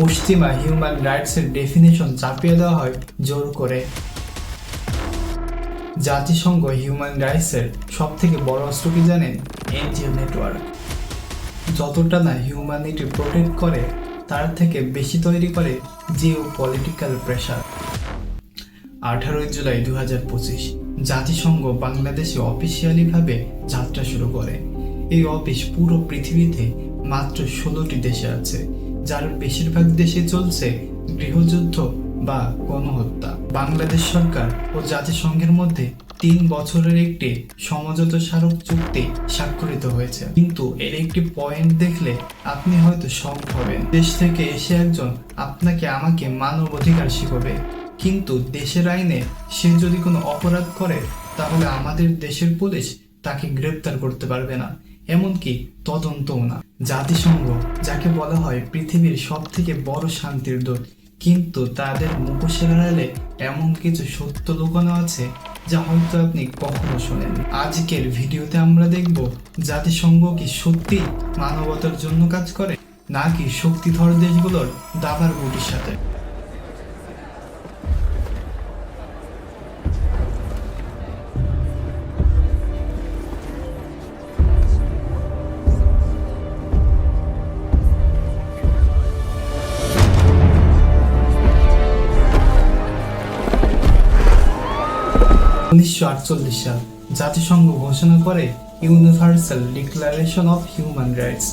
পশ্চিমা human রাইটসের definition চাপিয়ে দেওয়া হয় জোর করে। জাতিসংঘ হিউম্যান রাইটসের সব থেকে বড় অস্ত্র কি জানেন? এনজিও নেটওয়ার্ক যতটা না হিউম্যানিটি প্রোটেক্ট করে, তার থেকে বেশি তৈরি করে জিও পলিটিক্যাল প্রেশার আঠারোই জুলাই দু হাজার পঁচিশ, জাতিসংঘ বাংলাদেশে অফিসিয়ালিভাবে যাত্রা শুরু করে। এই অফিস পুরো পৃথিবীতে মাত্র ষোলোটি দেশে আছে। যার বেশিরভাগ দেশে চলছে গৃহযুদ্ধ বা গণহত্যা। বাংলাদেশ সরকার ও জাতিসংঘের মধ্যে তিন বছরের একটি সমঝোতা স্মারক চুক্তি স্বাক্ষরিত হয়েছে। কিন্তু এর একটি পয়েন্ট দেখলে আপনি হয়তো শক হবেন। দেশ থেকে এসে একজন আপনাকে আমাকে মানব অধিকার শিখবে। কিন্তু দেশের আইনে সে যদি কোনো অপরাধ করে, তাহলে আমাদের দেশের পুলিশ তাকে গ্রেপ্তার করতে পারবে না। এমনকি তদন্তও না। জাতিসংঘ, যাকে বলা হয় পৃথিবীর সব থেকে বড় শান্তির দূত, কিন্তু তাদের মুখোশের আড়ালে এমন কিছু সত্য লুকানো আছে যা হয়তো আপনি কখনো শোনেন আজকের ভিডিওতে আমরা দেখব, জাতিসংঘ কি সত্যি মানবতার জন্য কাজ করে, নাকি শক্তিধর দেশগুলোর দাবার গুটির সাথে? উনিশশো আটচল্লিশ সাল জাতিসংঘ ঘোষণা করে universal declaration of human rights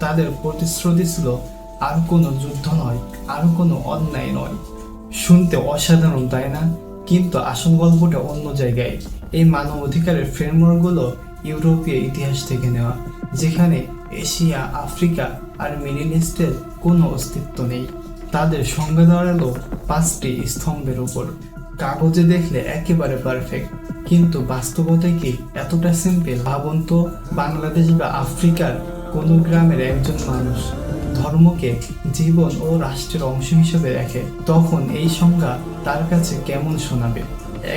তাদের প্রতিশ্রুতি ছিল, আর কোনো যুদ্ধ নয়, আর কোনো অন্যায় নয়। শুনতে অসাধারণ, তাই না? কিন্তু আসল গল্পটা অন্য জায়গায়। এই মানব অধিকারের ফ্রেমওয়ার্কগুলো ইউরোপীয় ইতিহাস থেকে নেওয়া, যেখানে এশিয়া, আফ্রিকা আর মিডিল ইস্টের কোনো অস্তিত্ব নেই। তাদের সংজ্ঞা দাঁড়াল পাঁচটি স্তম্ভের উপর। কাগজে দেখলে একেবারে পারফেক্ট কিন্তু বাস্তবতায় কি এতটা সিম্পল ভাবুন তো, বাংলাদেশ বা আফ্রিকার কোনো গ্রামের একজন মানুষ ধর্মকে জীবন ও রাষ্ট্রের অংশ হিসেবে দেখে, তখন এই সংজ্ঞা তার কাছে কেমন শোনাবে?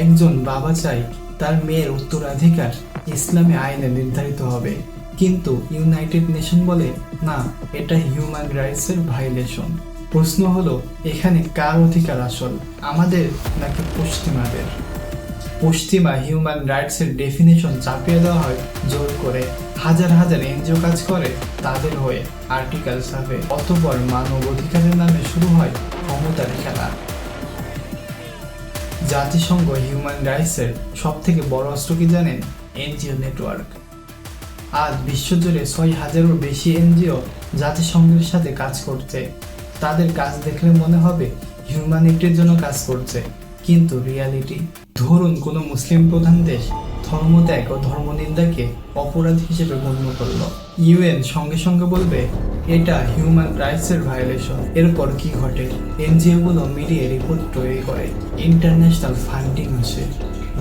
একজন বাবা চাই তার মেয়ের উত্তরাধিকার ইসলামী আইনে নির্ধারিত হবে। কিন্তু ইউনাইটেড নেশন বলে, না, এটা হিউম্যান রাইটসের ভাইলেশন প্রশ্ন হলো, এখানে কার অধিকার আসল, আমাদের নাকি পশ্চিমাদের? পশ্চিমা হিউম্যান রাইটসের ডেফিনেশন চাপিয়ে দেওয়া হয় জোর করে। হাজার হাজার এনজিও কাজ করে তাদের হয়ে আর্টিকেল ছাপে, অতপর মানব অধিকারের নামে শুরু হয় ক্ষমতার খেলা। জাতিসংঘ হিউম্যান রাইটসের সব থেকে বড় অস্ত্র কি জানেন? এনজিও নেটওয়ার্ক আজ বিশ্বজুড়ে ছয় হাজারেরও বেশি এনজিও জাতিসংঘের সাথে কাজ করছে। তাদের কাজ দেখলে মনে হবে হিউম্যানিটির জন্য কাজ করছে। কিন্তু রিয়ালিটি ধরুন কোনো মুসলিম প্রধান দেশ ধর্মত্যাগ ও ধর্মনিন্দাকে অপরাধ হিসেবে গণ্য করল। ইউএন সঙ্গে সঙ্গে বলবে, এটা হিউম্যান রাইটসের ভায়োলেশন এরপর কি ঘটে? এনজিওগুলো মিডিয়ে রিপোর্ট তৈরি করে। ইন্টারন্যাশনাল ফান্ডিং আসে।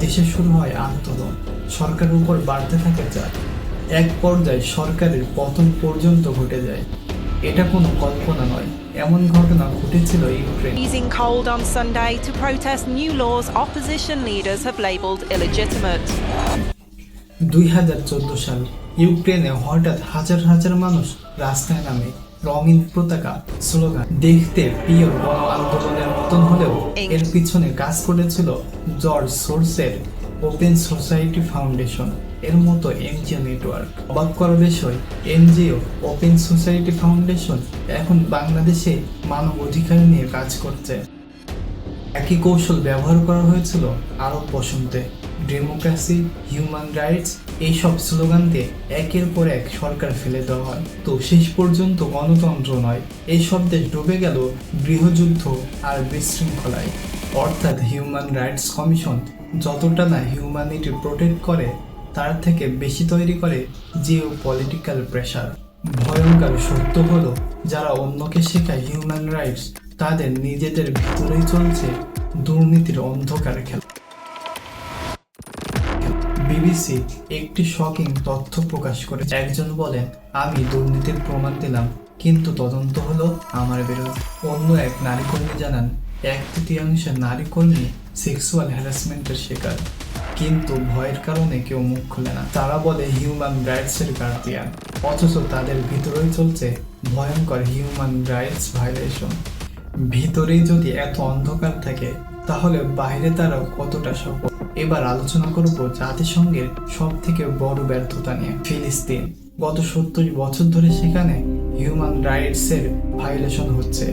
দেশে শুরু হয় আন্দোলন। সরকারের উপর বাড়তে থাকে চাপ। এক পর্যায়ে সরকারের পতন পর্যন্ত ঘটে যায়। এটা কোনো কল্পনা নয়। এমন ঘটনা ঘটেছিল Ukraine Freezing cold on Sunday to protest new laws opposition leaders have labelled illegitimate. দুই হাজার চোদ্দ সাল ইউক্রেনে হঠাৎ হাজার হাজার মানুষ রাস্তায় নামে রঙিন পতাকা স্লোগান দেখতে প্রিয় গণ আন্দোলনের মতন হলেও এর পিছনে কাজ করেছিল জর্জ সোর্সের ওপেন সোসাইটি ফাউন্ডেশন। এর মতো এনজিও নেটওয়ার্ক। অবাক করার বিষয় এনজিও ওপেন সোসাইটি ফাউন্ডেশন এখন বাংলাদেশে মানব অধিকার নিয়ে কাজ করছে। একই কৌশল ব্যবহার করা হয়েছিল আরব বসন্তে। ডেমোক্রেসি হিউম্যান রাইটস এইসব স্লোগান দিয়ে একের পর এক সরকার ফেলে দেওয়া হয়। তো শেষ পর্যন্ত গণতন্ত্র নয়, এই সব দেশ ডুবে গেল গৃহযুদ্ধ আর বিশৃঙ্খলায়। অর্থাৎ হিউম্যান রাইটস কমিশন যতটা না হিউম্যানিটি প্রোটেক্ট করে, তার থেকে বেশি তৈরি করে জিও পলিটিক্যাল প্রেশার ভয়ঙ্কর সত্য হলো, যারা অন্যকে শেখায় হিউম্যান রাইটস তাদের নিজেদের ভিতরেই চলছে দুর্নীতির অন্ধকার খেলা। বিবিসি একটি শকিং তথ্য প্রকাশ করে একজন বলেন, আমি দুর্নীতির প্রমাণ দিলাম, কিন্তু তদন্ত হলো আমার বিরুদ্ধে। অন্য এক নারী কর্মী জানান, এক তৃতীয়াংশ নারী কর্মী সেক্সুয়াল হ্যারাসমেন্টের শিকার, কিন্তু ভয়ের কারণে কেউ মুখ খুলে না। তারা বলে হিউম্যান রাইটস এর গার্ডিয়ান অথচ তাদের ভিতরেই চলছে ভয়ঙ্কর হিউম্যান রাইটস ভায়োলেশন ভিতরেই যদি এত অন্ধকার থাকে, তাহলে বাইরে তারা কতটা সফল? এবার আলোচনা করব জাতিসংঘের সব থেকে বড় ব্যর্থতা নিয়ে। ফিলিস্তিন, গত সত্তর বছর ধরে সেখানে হিউম্যান রাইটস এর ভায়োলেশন হচ্ছে।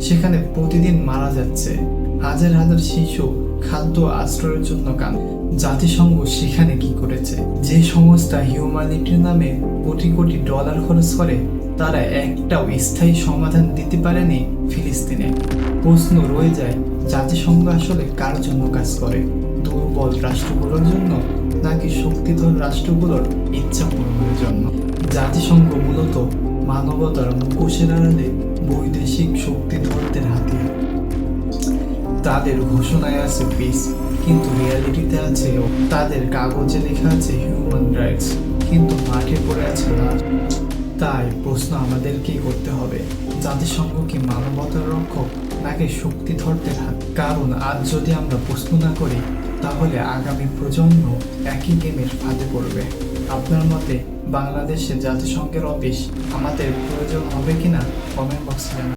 সেখানে প্রতিদিন মারা যাচ্ছে হাজার হাজার শিশু খাদ্য আশ্রয়ের জন্য কান জাতিসংঘ সেখানে কি করেছে? যে সংস্থা হিউম্যানিটির নামে কোটি কোটি ডলার খরচ করে তারা একটাও স্থায়ী সমাধান দিতে পারেনি ফিলিস্তিনে। প্রশ্ন রয়ে যায়, জাতিসংঘ আসলে কার জন্য কাজ করে? দুর্বল রাষ্ট্রগুলোর জন্য নাকি শক্তিধর রাষ্ট্রগুলোর ইচ্ছা পূরণের জন্য? জাতিসংঘ মূলত মানবতার মুখোশের আড়ালে বৈদেশিক শক্তিধরদের হাতে। তাদের ঘোষণায় আছে পিস কিন্তু রিয়ালিটিতে আছে তাদের কাগজে লেখা আছে হিউম্যান রাইটস কিন্তু মাঠে পড়ে আছে লাশ তাই প্রশ্ন আমাদেরকেই করতে হবে। জাতিসংঘ কি মানবতার রক্ষক, নাকি শক্তি ধরতে থাক কারণ আজ যদি আমরা প্রশ্ন না করি, তাহলে আগামী প্রজন্ম একই গেমের ফাঁদে পড়বে। আপনার মতে বাংলাদেশে জাতিসংঘের অফিস আমাদের প্রয়োজন হবে কিনা? কমেন্ট বক্সে জানান।